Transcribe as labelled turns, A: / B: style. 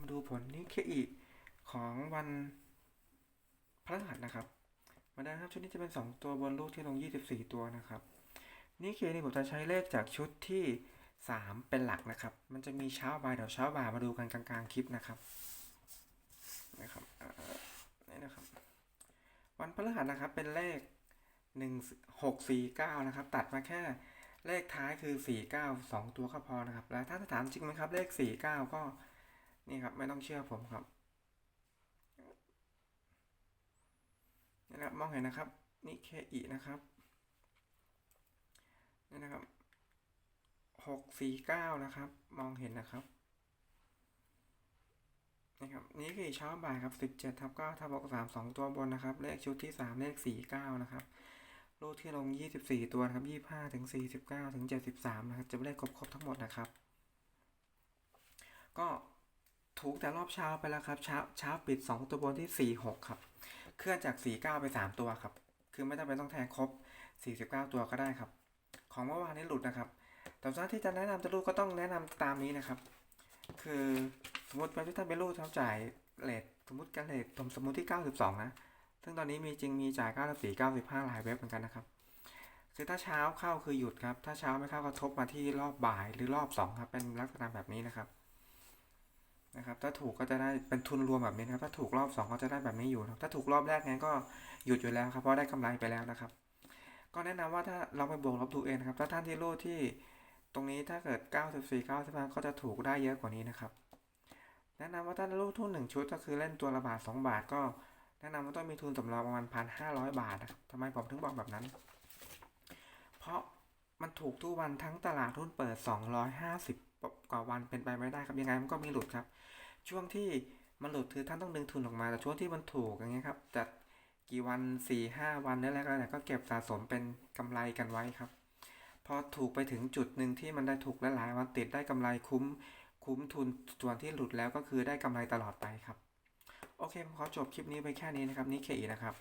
A: มาดูผลนิเคอีของวันพฤหัสนะครับ มาดูครับชุดนี้จะเป็น 2 ตัวบนลูกที่ลง 24 ตัวนะครับนิเคนี่ผมจะใช้เลขจากชุดที่ 3 เป็นหลักนะครับ มันจะมีเช้าบ่ายเดี๋ยวเช้าบ่ายมาดูกันกลางๆคลิปนะครับนะครับนี่นะครับ วันพฤหัสนะครับเป็นเลข 1 6 4 9 นะครับ ตัดมาแค่เลขท้ายคือ 4 9 2 ตัวก็พอนะครับ แล้วถ้าถามจริงไหมครับ เลข 4 9 ก็ นี่ครับไม่ต้องเชื่อผมครับนี่นะครับมองเห็นนะครับนี่เคอีนะครับนี่นะครับหกสี่เก้านะครับ มองเห็นนะครับนี่ครับนี่คือเช้าบ่ายครับสิบเจ็ดทับเก้าทับหกสามสองตัวบนนะครับ เลขชุดที่สามเลขสี่เก้านะครับลูที่ลงยี่สิบสี่ตัวนะครับยี่ห้าถึงสี่สิบเก้าถึงเจ็ดสิบสามนะครับ จะไม่ได้ครบครบทั้งหมดนะครับ ก็ ถูกแต่รอบเช้าไปแล้วครับ เช้าเช้าปิด 2 ตัวบนที่ 4 6 ครับ เคลื่อนจาก 4 9 ไป 3 ตัวครับ คือไม่จำเป็นต้องแทงครบ 49 ตัวก็ได้ครับ ของเมื่อวานนี้หลุดนะครับแต่ถ้าที่จะแนะนำจะรูดก็ต้องแนะนำตามนี้นะครับ คือสมมติว่าท่านเป็นรูดเขาจ่ายเลทสมมติกันเลทผมสมมติที่ 92 นะ ซึ่งตอนนี้มีจริงมีจ่าย 94 95หลายเว็บเหมือนกันนะครับคือถ้าเช้าเข้าคือหยุดครับ ถ้าเช้าไม่เข้าก็ทบมาที่รอบบ่ายหรือรอบ 2 ครับ เป็นลักษณะแบบนี้นะครับ นะครับถ้าถูกก็จะได้เป็นทุนรวมแบบนี้นะครับ ถ้าถูกรอบ2ก็จะได้แบบนี้อยู่ครับถ้าถูกรอบแรกงั้นก็หยุดอยู่แล้วครับเพราะได้กำไรไปแล้วนะครับ ก็แนะนำว่าถ้าเราไปบวกลบดูเองนะครับถ้าท่านที่รูดที่ตรงนี้ถ้าเกิด 94 95ก็จะถูกได้เยอะกว่านี้นะครับ แนะนำว่าถ้ารูดทุนหนึ่งชุดก็คือเล่นตัวละบาท2บาทก็แนะนำว่าต้องมีทุนสำรองประมาณ1,500บาทนะครับทำไมผมถึงบอกแบบนั้น เพราะมันถูกทุกวันทั้งตลาดหุ้นเปิด 250 กว่าวันเป็นไปไม่ได้ครับยังไงมันก็มีหลุดครับ ช่วงที่มันหลุดคือท่านต้องดึงทุนออกมาแต่ช่วงที่มันถูกอย่างเงี้ยครับจะกี่วัน4 5วันนี่นแหละก็แล้วก็เก็บสะสมเป็นกำไรกันไว้ครับ พอถูกไปถึงจุดหนึ่งที่มันได้ถูกและหลายวันติดได้กำไรคุ้มคุ้มทุนส่วนที่หลุดแล้วก็คือได้กำไรตลอดไปครับ โอเคผมขอจบคลิปนี้ไปแค่นี้นะครับนี่เคอีนะครับ